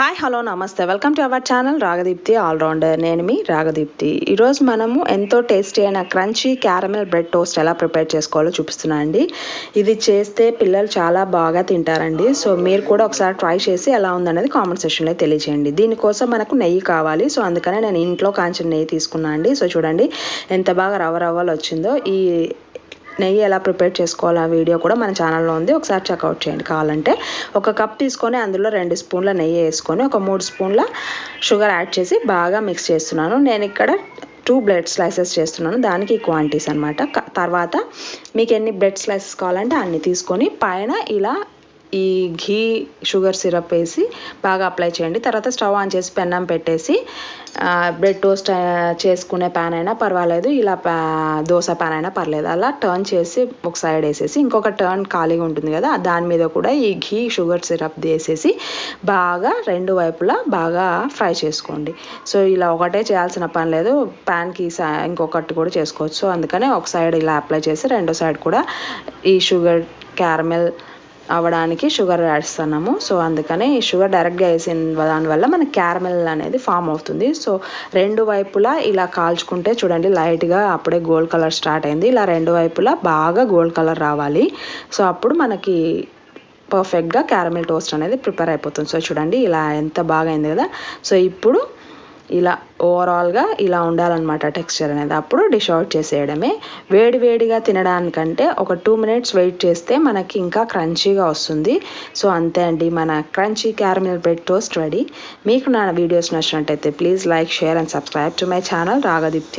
Hi hello నమస్తే welcome to our channel Ragadeepthi allrounder నేను మీ రాగదీప్తి ఈరోజు మనము ఎంతో టేస్టీ అయిన క్రంచీ క్యారమెల్ బ్రెడ్ టోస్ట్ ఎలా ప్రిపేర్ చేసుకోవాలో చూపిస్తున్నాను అండి. ఇది చేస్తే పిల్లలు చాలా బాగా తింటారండి. సో మీరు కూడా ఒకసారి ట్రై చేసి ఎలా ఉందనేది కామెంట్ సెక్షన్లో తెలియజేయండి. దీనికోసం మనకు నెయ్యి కావాలి. సో అందుకనే నేను ఇంట్లో కాంచిన నెయ్యి తీసుకున్నాను అండి. సో చూడండి ఎంత బాగా రవ్వ రవ్వలు వచ్చిందో. ఈ నెయ్యి ఎలా ప్రిపేర్ చేసుకోవాలో ఆ వీడియో కూడా మన ఛానల్లో ఉంది. ఒకసారి చెక్అవుట్ చేయండి. కావాలంటే ఒక కప్ తీసుకొని అందులో రెండు స్పూన్ల నెయ్యి వేసుకొని ఒక మూడు స్పూన్ల షుగర్ యాడ్ చేసి బాగా మిక్స్ చేస్తున్నాను. నేను ఇక్కడ టూ బ్రెడ్ స్లైసెస్ చేస్తున్నాను. దానికి క్వాంటిటీస్ అనమాట తర్వాత మీకు ఎన్ని బ్రెడ్ స్లైసెస్ కావాలంటే అన్ని తీసుకొని పైన ఇలా ఈ ఘీ షుగర్ సిరప్ వేసి బాగా అప్లై చేయండి. తర్వాత స్టవ్ ఆన్ చేసి పెన్నం పెట్టేసి బ్రెడ్ టోస్ట్ చేసుకునే ప్యాన్ అయినా పర్వాలేదు. ఇలా దోశ ప్యాన్ అయినా పర్లేదు. అలా టర్న్ చేసి ఒక సైడ్ వేసేసి ఇంకొక టర్న్ ఖాళీగా ఉంటుంది కదా దాని మీద కూడా ఈ ఘీ షుగర్ సిరప్ వేసేసి బాగా రెండు వైపులా బాగా ఫ్రై చేసుకోండి. సో ఇలా ఒకటే చేయాల్సిన పని లేదు. ప్యాన్కి ఇంకొకటి కూడా చేసుకోవచ్చు. సో అందుకనే ఒక సైడ్ ఇలా అప్లై చేసి రెండో సైడ్ కూడా ఈ షుగర్ క్యారమెల్ అవ్వడానికి షుగర్ వేస్తున్నాము సో అందుకని షుగర్ డైరెక్ట్గా వేసిన దానివల్ల మనకి క్యారమెల్ అనేది ఫామ్ అవుతుంది. సో రెండు వైపులా ఇలా కాల్చుకుంటే చూడండి లైట్గా అప్పుడే గోల్డ్ కలర్ స్టార్ట్ అయింది. ఇలా రెండు వైపులా బాగా గోల్డ్ కలర్ రావాలి. సో అప్పుడు మనకి పర్ఫెక్ట్గా క్యారమెల్ టోస్ట్ అనేది ప్రిపేర్ అయిపోతుంది. సో చూడండి ఇలా ఎంత బాగా అయింది కదా. సో ఇప్పుడు ఇలా ఓవరాల్గా ఇలా ఉండాలన్నమాట టెక్స్చర్ అనేది. అప్పుడు డిష్ అవుట్ చేసేయడమే. వేడి వేడిగా తినడానికంటే ఒక టూ మినిట్స్ వెయిట్ చేస్తే మనకి ఇంకా క్రంచీగా వస్తుంది. సో అంతే అండి. మన crunchy caramel bread toast ready మీకు నా వీడియోస్ నచ్చినట్టయితే please like share and subscribe to my channel Ragadeepthi